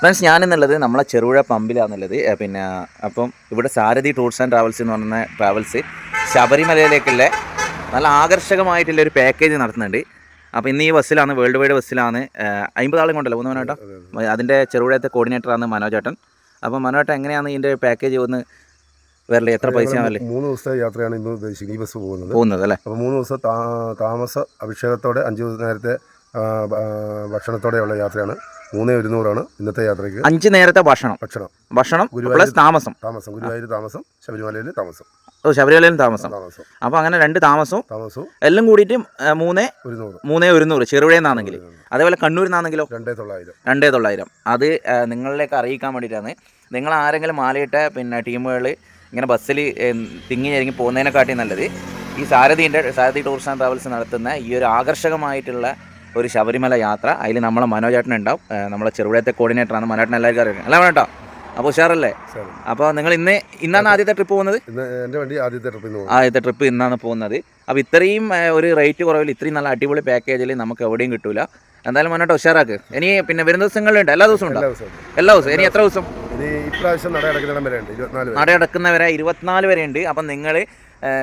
Friends ഞാനെന്നുള്ളത് നമ്മളെ ചെറുപുഴ പമ്പിലാണെന്നുള്ളത് പിന്നെ അപ്പം ഇവിടെ സാരഥി ടൂർസ് ആൻഡ് ട്രാവൽസ് എന്ന് പറയുന്ന ട്രാവൽസ് ശബരിമലയിലേക്കുള്ള നല്ല ആകർഷകമായിട്ടുള്ള ഒരു പാക്കേജ് നടത്തുന്നുണ്ട്. അപ്പോൾ ഇന്ന് ഈ ബസ്സിലാണ് വേൾഡ് വൈഡ് ബസ്സിലാണ്. അമ്പത് ആളും കൊണ്ടല്ലോ? മൂന്ന് മനോട്ടോ അതിന്റെ ചെറുപുഴത്തെ കോർഡിനേറ്ററാണ് മനോജേട്ടൻ. അപ്പോൾ മനോട്ടൻ എങ്ങനെയാണ് ഇതിന്റെ പാക്കേജ് ഒന്ന് വരല്ലേ എത്ര പൈസ മൂന്ന് ദിവസത്തെ യാത്രയാണ് ഇന്ന് ഉദ്ദേശിക്കുന്നത് ഈ ബസ് പോകുന്നത്. പോകുന്നത് അല്ലേ? അപ്പോൾ മൂന്ന് ദിവസം താമസ അഭിഷേകത്തോടെ അഞ്ച് ദിവസം നേരത്തെ ഭക്ഷണത്തോടെയുള്ള യാത്രയാണ്. മൂന്ന് ഒരുന്നൂറാണ് ഇന്നത്തെ യാത്രയ്ക്ക് അഞ്ച് നേരത്തെ ഭക്ഷണം. ഭക്ഷണം. ഭക്ഷണം പ്ലസ് താമസം. താമസം. ഗുരുവായൂർ താമസം ശബരിമലയിൽ താമസം. ഓ ശബരിമലയിലും താമസം. അപ്പോൾ അങ്ങനെ രണ്ട് താമസവും താമസവും. എല്ലാം കൂടിയിട്ട് മൂന്ന് മൂന്നേ ഒരുന്നൂറ്. ചെറുപുഴയിൽ നിന്നാണെങ്കിൽ അതേപോലെ കണ്ണൂരിൽ നിന്നാണെങ്കിലോ? രണ്ടേ തൊള്ളായിരം. രണ്ടേ തൊള്ളായിരം. അത് നിങ്ങളിലേക്ക് അറിയിക്കാൻ വേണ്ടിയിട്ടാണ്. നിങ്ങൾ ആരെങ്കിലും മാലയിട്ട പിന്നെ ടീമുകൾ ഇങ്ങനെ ബസ്സിൽ തിങ്ങി ഞെരുങ്ങി പോകുന്നതിനെക്കാട്ടി നല്ലത് ഈ സാരഥിന്റെ സാരഥി ടൂർസ് ആൻഡ് ട്രാവൽസ് നടത്തുന്ന ഈ ഒരു ആകർഷകമായിട്ടുള്ള ഒരു ശബരിമല യാത്ര. അതിൽ നമ്മളെ മനോജേട്ടൻ ഉണ്ടാവും നമ്മളെ ചെറുപുഴത്തെ കോർഡിനേറ്ററാണ് മനോട്ടൻ എല്ലാവർക്കും അറിയാം. അല്ല മനോട്ടോ അപ്പോൾ ഉഷാറല്ലേ? അപ്പോൾ നിങ്ങൾ ഇന്ന് ഇന്നാണ് ആദ്യത്തെ ട്രിപ്പ് പോകുന്നത്? എന്റെ വണ്ടി ആദ്യത്തെ ട്രിപ്പ് ആദ്യത്തെ ട്രിപ്പ് ഇന്നാണ് പോകുന്നത്. അപ്പോൾ ഇത്രയും ഒരു റേറ്റ് കുറവിൽ ഇത്രയും നല്ല അടിപൊളി പാക്കേജിൽ നമുക്ക് എവിടെയും കിട്ടൂല. എന്തായാലും മനോട്ട് ഉഷാറാക്ക്. ഇനി പിന്നെ വരുന്ന ദിവസങ്ങളുണ്ട് എല്ലാ ദിവസവും ഉണ്ടോ. എല്ലാ ദിവസവും. ഇനി എത്ര ദിവസം? ഇനി ഇപ്രാവശ്യം നട അടക്കുന്നിടം വരെ ഉണ്ട് ഇരുപത്തിനാല് നട അടക്കുന്നവരെ ഇരുപത്തിനാല് വരെ ഉണ്ട് അപ്പം നിങ്ങൾ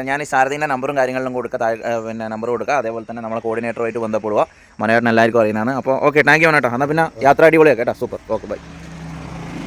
ഞാൻ ഈ സാരഥീന്റെ നമ്പറും കാര്യങ്ങളിലും കൊടുക്കുക പിന്നെ നമ്പർ കൊടുക്കുക അതേപോലെ തന്നെ നമ്മളെ കോർഡിനേറ്ററുമായിട്ട് ബന്ധപ്പെടുക. മനോഹരൻ എല്ലാവർക്കും അറിയുന്നതാണ്. അപ്പോൾ ഓക്കെ താങ്ക് യു മനോട്ടോ എന്നാൽ പിന്നെ യാത്ര അടിപൊളിയാണ് കേട്ടോ. സൂപ്പർ. Okay bye